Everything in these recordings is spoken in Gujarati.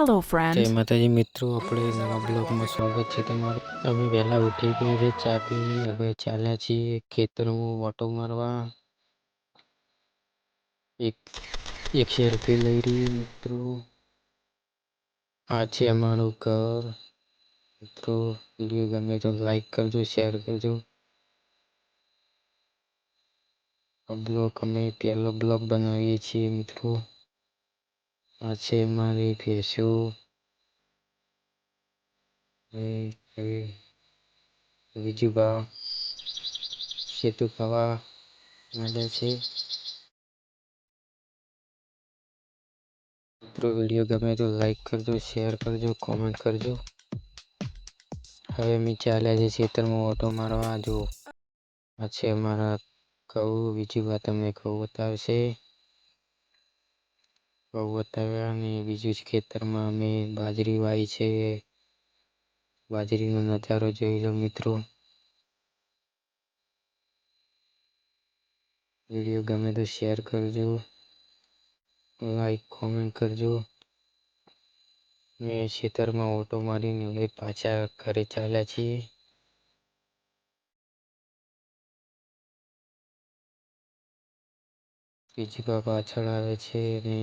Hello, જય માતાજી મિત્રો આપણે નવા બ્લોગમાં સ્વાગત છે તમારું. અમે વહેલા ઉઠી ગયા છે ચા પીને હવે ચાલ્યા છીએ ખેતરમાં ઓટો મારવા. એક એક સેલ્ફી લઈ રહી મિત્રો. આ છે અમારું ઘર. મિત્રો વીડિયો ગમે તો લાઈક કરજો શેર કરજો. બ્લોગ અમે પહેલો બ્લોગ બનાવીએ છીએ મિત્રો. આ મારી ભેંસો બીજું બા સેતુ ખાવા માંડે છે વીડિયો ગમે તો લાઈક કરજો શેર કરજો કોમેન્ટ કરજો હવે મેં ચાલ્યા છે ખેતરમાં ઓટો મારવા જો આ છે અમારા કહું બીજી વાત તમને કહું બતાવશે ઘઉં બતાવ્યા અને બીજું જ ખેતરમાં અમે બાજરી વાવી છે. બાજરીનો નજારો જોઈ લો મિત્રો. વીડિયો ગમે તો શેર કરજો, લાઈક, કોમેન્ટ કરજો. મેં ખેતરમાં ઓટો મારીને હવે પાછા ઘરે ચાલ્યા છીએ. બીજી પાછળ આવે છે અને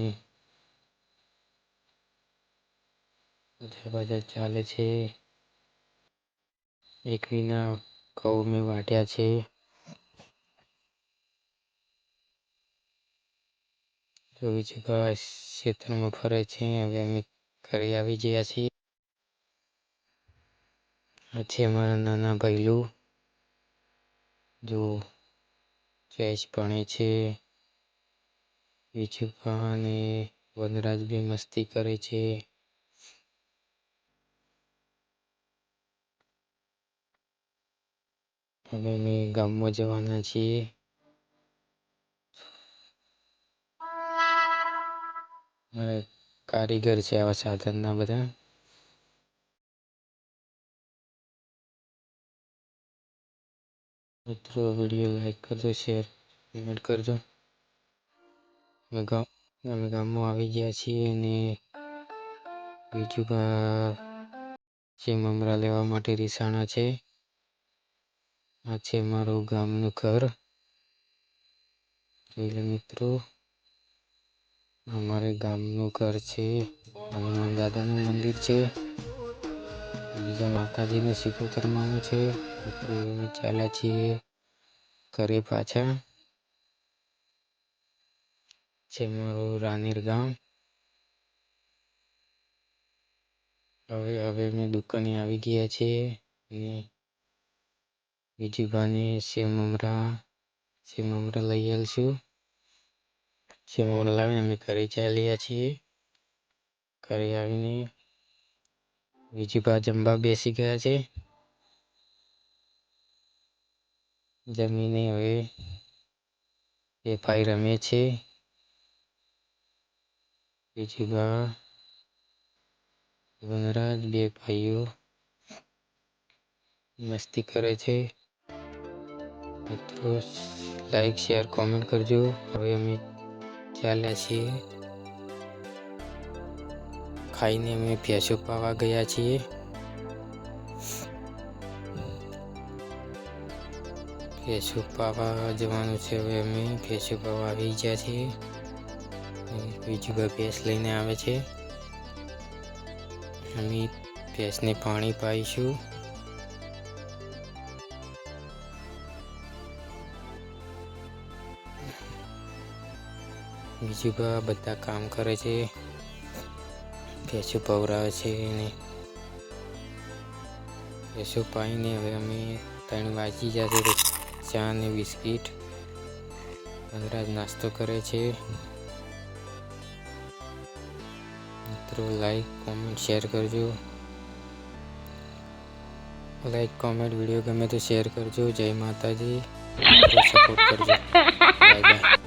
બધા ચાલે છે. એક વિના કૌ મેં વાટ્યા છે. તો બીજી ક્ષેત્રમાં ફરે છે. હવે અમે ઘરે આવી ગયા છીએ. આ છે અમારા નાના ભાઈલું જો ચેસ ભણે છે. બીજું અને વનરાજ બી મસ્તી કરે છે. હવે અમે ગામમાં જવાના છીએ. કારીગર છે આવા સાધનના બધા. મિત્રો, વીડિયો લાઈક કરજો, શેર, કમેન્ટ કરજો. અમે ગામ, અમે ગામમાં આવી ગયા છીએ અને બીજું જે મમરા લેવા માટે રીસાણા છે. આ છે મારું ગામનું ઘર. મિત્રો અમારે ગામનું ઘર છે. હનુમાન દાદાનું મંદિર છે. બીજા માતાજીનું કરવાનું છે. અમે ચાલ્યા છીએ ઘરે પાછા. છે મારું રાનીર ગામ. હવે હવે અમે દુકાને આવી ગયા છીએ. અને બીજી બાને સેવ મમરા સેવ લઈ આવીશું સેવ મમરા લાવીને અમે ઘરે ચાલ્યા છીએ. ઘરે આવીને બીજી બા જમવા બેસી ગયા છે. જમીને હવે એ ભાઈ રમે છે. બીજી બા બે ભાઈઓ મસ્તી કરે છે. મિત્રો લાઈક શેર કોમેન્ટ કરજો. હવે અમે ચાલ્યા છીએ. ખાઈને અમે ભેંસો પાવા ગયા છીએ. ભેંસો પાવા જવાનું છે હવે અમે. ભેંસો પાવા આવી ગયા છીએ. બીજી ભાઈ ભેંસ લઈને આવે છે. અમે ભેંસને પાણી પાઈશું. બીજું બા બધા કામ કરે છે. ભેંસો પવરાવે છે અને ભેંસો પાઈને હવે અમે ત્રણ વાંચી જશે ચા અને બિસ્કીટ વનરાજ નાસ્તો કરે છે. મિત્રો લાઈક કોમેન્ટ શેર કરજો. લાઈક કોમેન્ટ વીડિયો ગમે તો શેર કરજો. જય માતાજી. સપોર્ટ કરજો. Bye bye